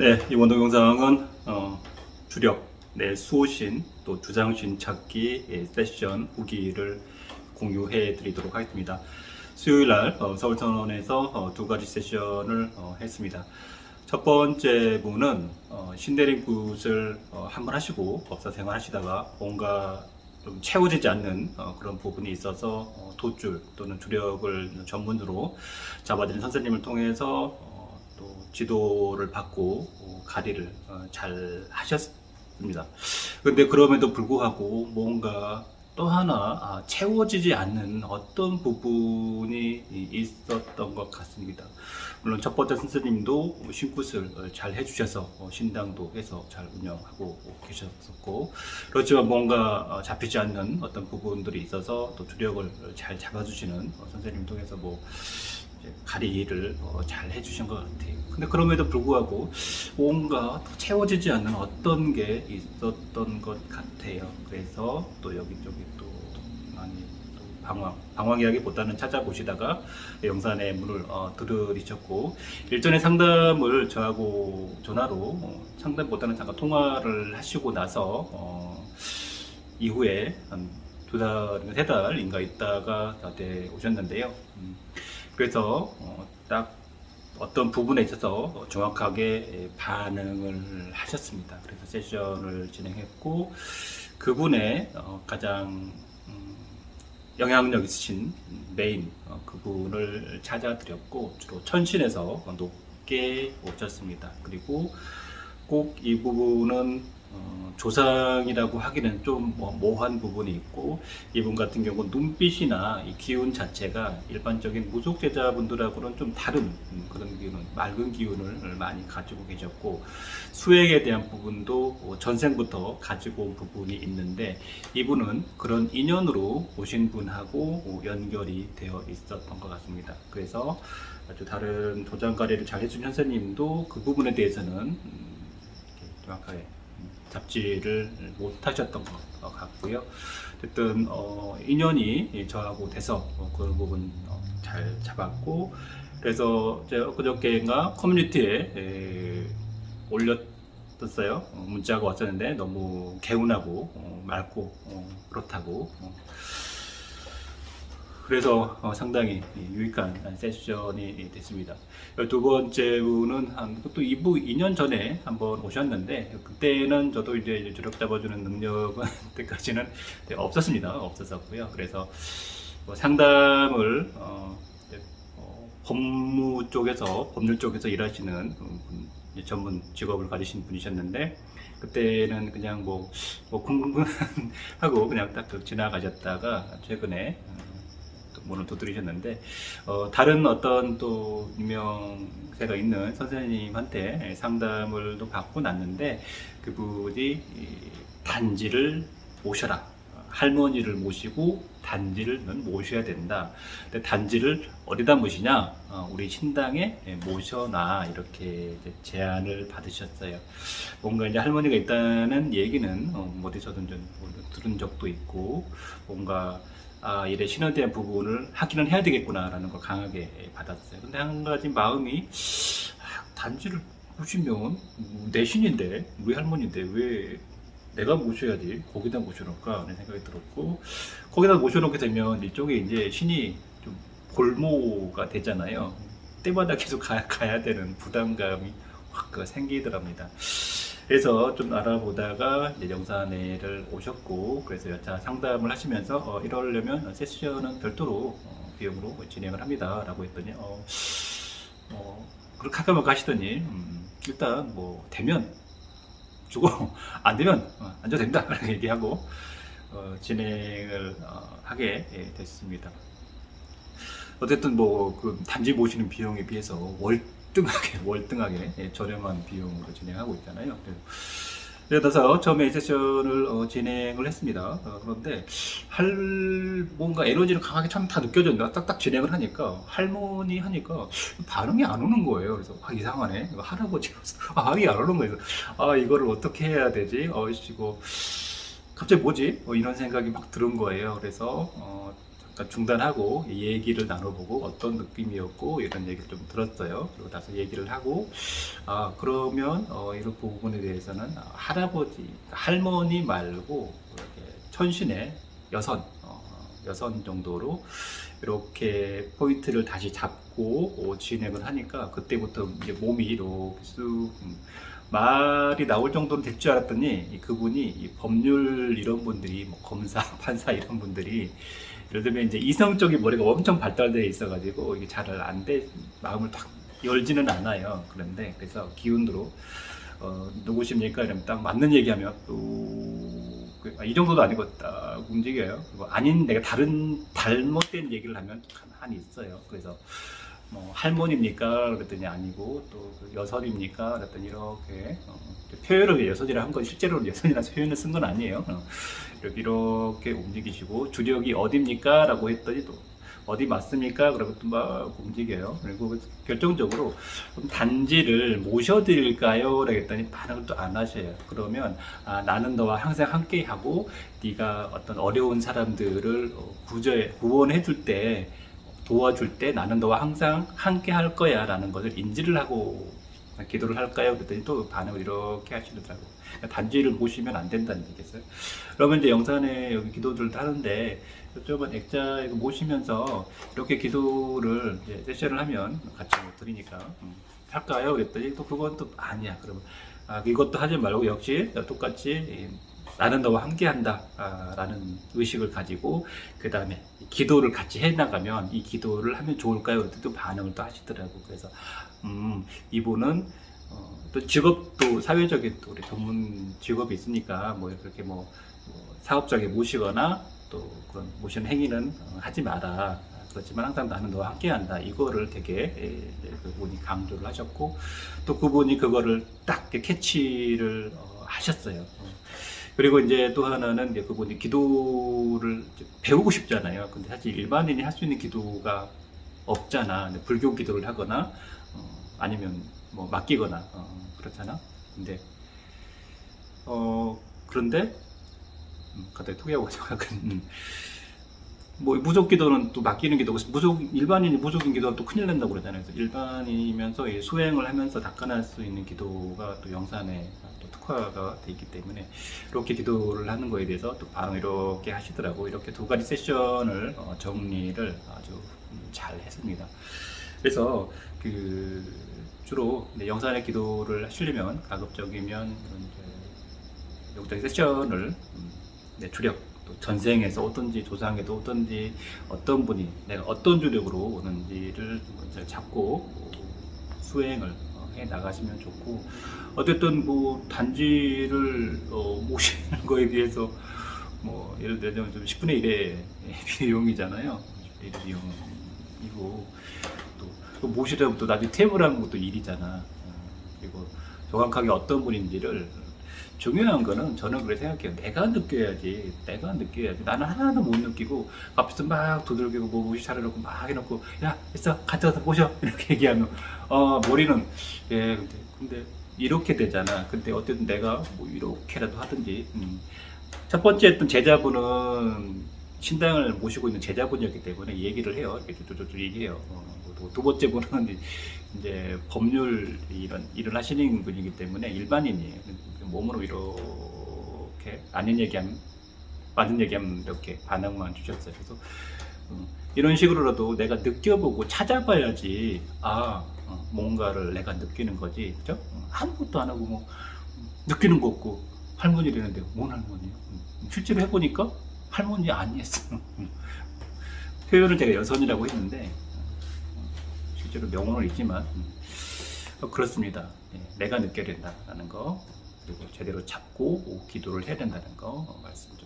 네, 이번 동영상은 어, 주력, 내 수호신, 또 주장신 찾기 예, 세션 후기를 공유해 드리도록 하겠습니다. 수요일 날 어, 서울선원에서 어, 두 가지 세션을 어, 했습니다. 첫 번째 분은 어, 신대림 굿을 어, 한번 하시고 법사 생활 하시다가 뭔가 좀 채워지지 않는 어, 그런 부분이 있어서 어, 돛줄 또는 주력을 전문으로 잡아드린 선생님을 통해서 어, 또 지도를 받고 어, 가리를 어, 잘 하셨습니다. 근데 그럼에도 불구하고 뭔가 또 하나 아, 채워지지 않는 어떤 부분이 이- 있었던 것 같습니다. 물론 첫 번째 선생님도 신굿을 어, 잘 해주셔서 어, 신당도 해서 잘 운영하고 계셨었고 그렇지만 뭔가 어, 잡히지 않는 어떤 부분들이 있어서 또 주력을 잘 잡아주시는 어, 선생님 통해서 뭐 가리를 어, 잘 해주신 것 같아요. 근데 그럼에도 불구하고 뭔가 또 채워지지 않는 어떤 게 있었던 것 같아요. 그래서 또 여기저기 또 많이 또 방황, 방황이라기보다는 찾아보시다가 영산의 문을 어, 들으셨고 일전에 상담을 저하고 전화로 어, 상담보다는 잠깐 통화를 하시고 나서 어, 이후에 한 두 달인가 세 달인가 있다가 저한테 오셨는데요. 음, 그래서 어, 딱 어떤 부분에 있어서 어, 정확하게 반응을 하셨습니다. 그래서 세션을 진행했고 그분의 어, 가장 음, 영향력 있으신 메인 어, 그분을 찾아드렸고 주로 천신에서 높게 오셨습니다. 그리고 꼭 이 부분은 어, 조상이라고 하기는 좀 뭐, 모호한 부분이 있고 이분 같은 경우 눈빛이나 이 기운 자체가 일반적인 무속제자분들하고는 좀 다른 음, 그런 기운, 맑은 기운을 많이 가지고 계셨고 수행에 대한 부분도 어, 전생부터 가지고 온 부분이 있는데 이분은 그런 인연으로 오신 분하고 어, 연결이 되어 있었던 것 같습니다. 그래서 아주 다른 도장가리를 잘 해준 현사님도 그 부분에 대해서는 음, 정확하게 음, 잡지를 못 하셨던 것 같고요. 어쨌든 어, 인연이 저하고 돼서 어, 그 부분 어, 잘 잡았고 그래서 제가 엊그저께인가 커뮤니티에 에, 올렸었어요. 어, 문자가 왔었는데 너무 개운하고 어, 맑고 어, 그렇다고 어, 그래서 어, 상당히 유익한 세션이 됐습니다. 두 번째 분은 한, 또 2부 2년 전에 한번 오셨는데, 그때는 저도 이제 주력 잡아주는 능력은 그때까지는 없었습니다. 없었었고요. 그래서 뭐 상담을, 어, 어, 법무 쪽에서, 법률 쪽에서 일하시는 전문 직업을 가지신 분이셨는데, 그때는 그냥 뭐, 뭐 궁금하고 그냥 딱 지나가셨다가 최근에 어, 또 문을 두드리셨는데 어, 다른 어떤 또 유명세가 있는 선생님한테 상담을 또 받고 났는데 그분이 이 단지를 모셔라 할머니를 모시고 단지를 모셔야 된다. 근데 단지를 어디다 모시냐? 어, 우리 신당에 모셔놔 이렇게 제안을 받으셨어요. 뭔가 이제 할머니가 있다는 얘기는 어, 어디서든 좀 들은 적도 있고 뭔가 아, 신에 대한 부분을 하기는 해야 되겠구나라는 걸 강하게 받았어요. 근데 한 가지 마음이 아, 단지를 보시면 내 신인데 우리 할머니인데 왜 내가 모셔야지 거기다 모셔놓을까 하는 생각이 들었고 거기다 모셔놓게 되면 이쪽에 이제 신이 좀 골모가 되잖아요. 때마다 계속 가, 가야 되는 부담감이 확그 생기더랍니다. 그래서 좀 알아보다가 이제 영산회를 오셨고 그래서 여차 상담을 하시면서 어, 이러려면 세션은 별도로 어, 비용으로 진행을 합니다라고 했더니 어, 어, 그렇게 가까워 가시더니 음, 일단 뭐 되면 주고 안 되면 어, 안 줘도 됩니다 라고 얘기하고 어, 진행을 어, 하게 예, 됐습니다. 어쨌든 뭐 그 단지 모시는 비용에 비해서 월 등하게 월등하게 예, 저렴한 비용으로 진행하고 있잖아요. 그래서 그래서 처음에 세션을 어, 진행을 했습니다. 어, 그런데 할 뭔가 에너지를 강하게 참 다 느껴졌나 딱딱 진행을 하니까 할머니 하니까 반응이 안 오는 거예요. 그래서 아 이상하네. 아 이게 안 오는 거예요. 아 이거를 어떻게 해야 되지? 어 이거 갑자기 뭐지? 어, 이런 생각이 막 드는 거예요. 그래서 어, 잠깐 중단하고 얘기를 나눠보고 어떤 느낌이었고 이런 얘기를 좀 들었어요. 그리고 나서 얘기를 하고 아 그러면 어, 이런 부분에 대해서는 할아버지 할머니 말고 이렇게 천신의 여선 어, 여선 정도로 이렇게 포인트를 다시 잡고 어, 진행을 하니까 그때부터 이제 몸이 이렇게 쑥 음, 말이 나올 정도로 될줄 알았더니 이 그분이 이 법률 이런 분들이 뭐 검사, 판사 이런 분들이 예를 들면 이제 이성적인 머리가 엄청 발달되어 있어가지고 이게 잘 안 돼, 마음을 딱 열지는 않아요. 그런데 그래서 기운으로 어, 누구십니까? 이러면 딱 맞는 얘기하면 또, 아, 이 정도도 아니고 딱 움직여요. 아닌 내가 다른, 잘못된 얘기를 하면 가만히 있어요. 그래서 뭐 할머니입니까? 그랬더니 아니고 또그 여선입니까? 그랬더니 이렇게 어, 표현을 여선이라 한 건 실제로 여선이라는 표현을 쓴 건 아니에요. 어, 이렇게, 움직이시고 주력이 어디입니까? 라고 했더니 또 어디 맞습니까? 그러고 또막 움직여요. 그리고 결정적으로 단지를 모셔드릴까요? 라고 했더니 반응을 또 안 하셔요. 그러면 아, 나는 너와 항상 함께하고 네가 어떤 어려운 사람들을 어, 구제 구원해 줄 때 도와줄 때 나는 너와 항상 함께 할 거야 라는 것을 인지를 하고 기도를 할까요? 그랬더니 또 반응을 이렇게 하시더라고요. 그러니까 단지를 모시면 안 된다는 얘기겠어요. 그러면 이제 영산에 여기 기도들을 하는데 여쭤본 액자 이거 모시면서 이렇게 기도를 이제 세션을 하면 같이 뭐 드리니까 음, 할까요? 그랬더니 또 그건 또 아니야. 그러면 아, 이것도 하지 말고 역시 똑같이 이, 나는 너와 함께 한다 아, 라는 의식을 가지고 그 다음에 기도를 같이 해나가면 이 기도를 하면 좋을까요? 또 반응을 또 하시더라고. 그래서 음, 이분은 어, 또 직업도 사회적인 또 우리 전문 직업이 있으니까 뭐 그렇게 뭐, 뭐 사업장에 모시거나 또 그런 모시는 행위는 어, 하지 마라. 그렇지만 항상 나는 너와 함께한다. 이거를 되게 예, 예, 그분이 강조를 하셨고 또 그분이 그거를 딱 캐치를 어, 하셨어요. 어. 그리고 이제 또 하나는 이제 그분이 기도를 배우고 싶잖아요. 근데 사실 일반인이 할 수 있는 기도가 없잖아. 불교 기도를 하거나 어, 아니면 뭐 맡기거나 어, 그렇잖아. 근데 어 그런데 음, 갑자기 토기하고 음. 뭐 무속 기도는 또 맡기는 기도고 무속 일반인이 무속인 기도는 또 큰일 난다고 그러잖아요. 그래서 일반인이면서 이 수행을 하면서 닦아낼 수 있는 기도가 또 영산에 또 특화가 돼 있기 때문에 이렇게 기도를 하는 거에 대해서 또 반응 이렇게 하시더라고. 이렇게 두 가지 세션을 어, 정리를 아주 음, 잘 했습니다. 그래서 그 주로 네, 영산의 기도를 하시려면 가급적이면 이제 영적인 세션을 음, 네, 주력 또 전생에서 어떤지 조상에도 어떤지 어떤 분이 내가 어떤 주력으로 오는지를 잡고 수행을 어, 해 나가시면 좋고 어쨌든 뭐 단지를 어, 모시는 거에 비해서 뭐 예를 들면 좀 10분의 1의 비용이잖아요. 10분의 1의 비용이고 또 모시려면 또 나중에 퇴물하는 것도 일이잖아. 어, 그리고 정확하게 어떤 분인지를 중요한 거는 저는 그렇게 생각해요. 내가 느껴야지. 내가 느껴야지. 나는 하나도 못 느끼고 앞에서 막 두들기고 뭐 무시 차려놓고 막 해놓고 야 있어 가져가서 모셔 이렇게 얘기하면 어 머리는 예 근데, 근데 이렇게 되잖아. 근데 어쨌든 내가 뭐 이렇게라도 하든지 음. 첫 번째 했던 제자분은 신당을 모시고 있는 제자분이었기 때문에 얘기를 해요. 이렇게 쭈쭈쭈 얘기해요. 어, 또두 번째 분은 이제 법률 이런 일을 하시는 분이기 때문에 일반인이에요. 몸으로 이렇게 아닌 얘기하면 맞은 얘기하면 이렇게 반응만 주셨어요. 그래서 음, 이런 식으로라도 내가 느껴보고 찾아봐야지 아 어, 뭔가를 내가 느끼는 거지, 그죠? 어, 아무것도 안 하고 뭐 느끼는 거 없고 할머니라는데 뭔 할머니예요? 음, 실제로 해보니까 할머니 아니었어. 표현을 제가 여선이라고 했는데 실제로 명언을 있지만 어, 그렇습니다. 예, 내가 느껴야 된다라는 거 그리고 제대로 잡고 기도를 해야 된다는 거 말씀드립니다.